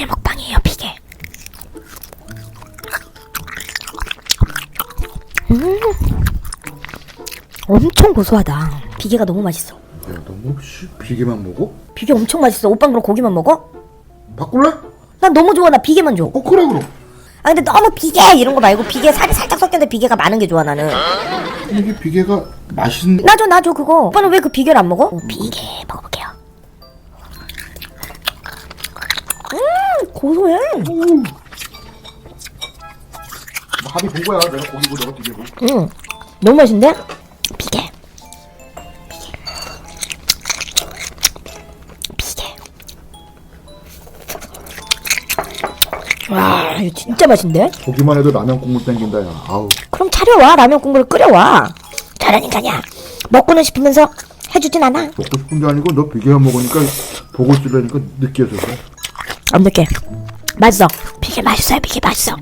비계 먹방이에요 비계 음 엄청 고소하다 비계가 너무 맛있어 야, 너무 씨, 비계만 먹어? 비계 엄청 맛있어 오빠는 그럼 고기만 먹어? 바꿀래? 난 너무 좋아 나 비계만 줘 어, 그래, 그럼. 아 근데 너무 비계 이런 거 말고 비계 살이 살짝 섞였는데 비계가 많은 게 좋아 나는 이게 비계가 맛있는. 나줘 나줘 그거 오빠는 왜 그 비계를 안 먹어? 비계 먹어볼게 고소해 음. 뭐 합의 본 거야. 내가 고기고 내가 비계고. 응 너무 맛있는데? 비계 비계 와 이거 진짜 맛있는데? 보기만 해도 라면 국물 땡긴다, 야. 아우. 그럼 차려와 라면 국물을 끓여와 잘하니까냐 먹고는 싶으면서 해주진 않아 먹고 싶은 게 아니고 너 비계만 먹으니까 보고 싶으니까 느끼해서 그래. 안 느껴 맛있어. 비계 맛있어요 비계 맛있어